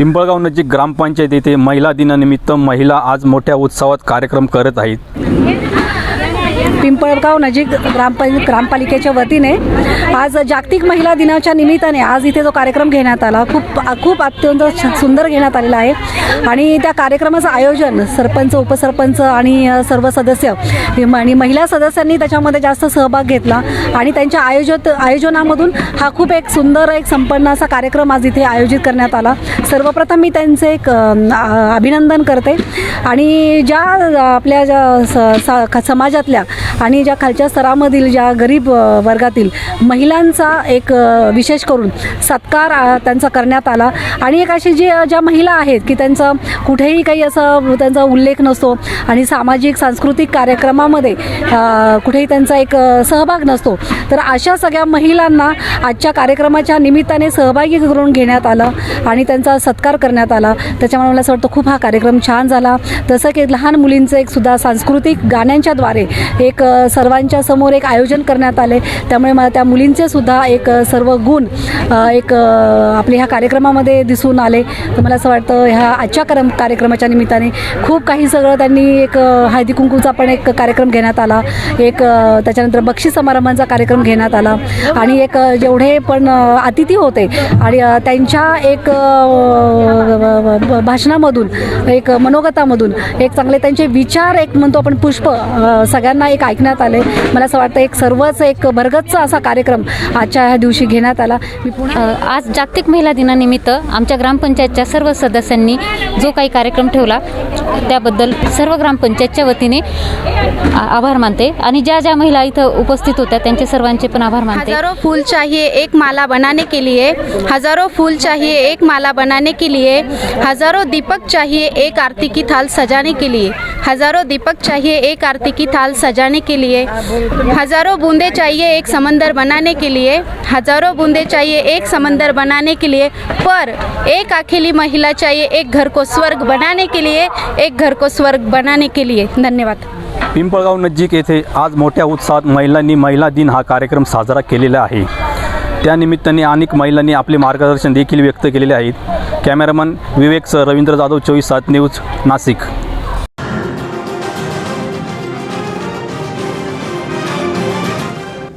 पिंपळगाव नजीक ग्रामपंचायत येथे महिला दिनानिमित्त महिला आज मोठ्या उत्सवात कार्यक्रम करत आहेत. पिंपळगाव नजीक ग्रामपाल ग्रामपालिकेच्या वतीने आज जागतिक महिला दिनाच्या निमित्ताने आज इथे जो कार्यक्रम घेण्यात आला खूप खूप अत्यंत सुंदर घेण्यात आलेला आहे. आणि त्या कार्यक्रमाचं आयोजन सरपंच उपसरपंच आणि सर्व सदस्य आणि महिला सदस्यांनी त्याच्यामध्ये जास्त सहभाग घेतला आणि त्यांच्या आयोजित आयोजनामधून हा खूप एक सुंदर एक संपन्न असा कार्यक्रम आज इथे आयोजित करण्यात आला. सर्वप्रथम मी त्यांचे एक अभिनंदन करते. आणि ज्या आपल्या ज्या स- सा- समाजातल्या आणि ज्या खालच्या स्तरामधील ज्या गरीब वर्गातील महिलांचा एक विशेष करून सत्कार त्यांचा करण्यात आला. आणि एक अशी जी ज्या महिला आहेत की त्यांचं कुठेही काही असं त्यांचा उल्लेख नसतो आणि सामाजिक सांस्कृतिक कार्यक्रमामध्ये कुठेही त्यांचा एक सहभाग नसतो तर अशा सगळ्या महिलांना आजच्या कार्यक्रमाच्या निमित्ताने सहभागी करून घेण्यात आलं आणि त्यांचा सत्कार करण्यात आला. त्याच्यामुळे मला असं वाटतं खूप हा कार्यक्रम छान झाला. तसं की लहान मुलींचं एक सुद्धा सांस्कृतिक गाण्यांच्याद्वारे एक सर्वांच्या समोर एक आयोजन करण्यात आले. त्यामुळे मला त्या मुलींचे सुद्धा एक सर्व गुण एक आपले आपल्या ह्या कार्यक्रमामध्ये दिसून आले. तर मला असं वाटतं ह्या आजच्या करम कार्यक्रमाच्या निमित्ताने खूप काही सगळं त्यांनी एक हळदी कुंकूचा पण एक कार्यक्रम घेण्यात आला. एक त्याच्यानंतर बक्षीस समारंभांचा कार्यक्रम घेण्यात आला. आणि एक जेवढे पण अतिथी होते आणि त्यांच्या एक भाषणामधून एक मनोगतामधून एक चांगले त्यांचे विचार एक म्हणतो आपण पुष्प सगळ्यांना एक ऐक ऐकण्यात आले. मला असं वाटतं एक सर्वच एक भरगतचा असा कार्यक्रम आजच्या ह्या दिवशी घेण्यात आला. मी पुन्हा आज जागतिक महिला दिनानिमित्त आमच्या ग्रामपंचायतच्या सर्व सदस्यांनी जो काही कार्यक्रम ठेवला त्याबद्दल सर्व ग्रामपंचायतच्या वतीने आभार मानते. आणि ज्या ज्या महिला इथं उपस्थित होत्या त्यांचे सर्वांचे पण आभार मानते. हजारो फूल चाहिए एक माला बनाने के लिए. हजारो फूल चाहिए एक माला बनाने के लिए. हजारो दीपक चाहिए एक आरती की थाल सजाने के लिए. हजारों दीपक चाहिए एक आरती की थाल सजाने के लिए. हजारों बूंदे चाहिए एक समंदर बनाने के लिए. हजारों बूंदे चाहिए एक समंदर बनाने के लिए. पर एक अकेली महिला चाहिए एक घर को स्वर्ग बनाने के लिए एक घर को स्वर्ग बनाने के लिए। धन्यवाद। पिंपळगाव नजीक येथे आज मोठ्या उत्साहात महिलांनी महिला दिन हा कार्यक्रम साजरा केलेला आहे. त्यानिमित्ताने अनेक महिलांनी आपले मार्गदर्शन देखील व्यक्त केलेले आहेत. कॅमेरामन विवेक सर रवींद्र जाधव चोवीस सात न्यूज नाशिक.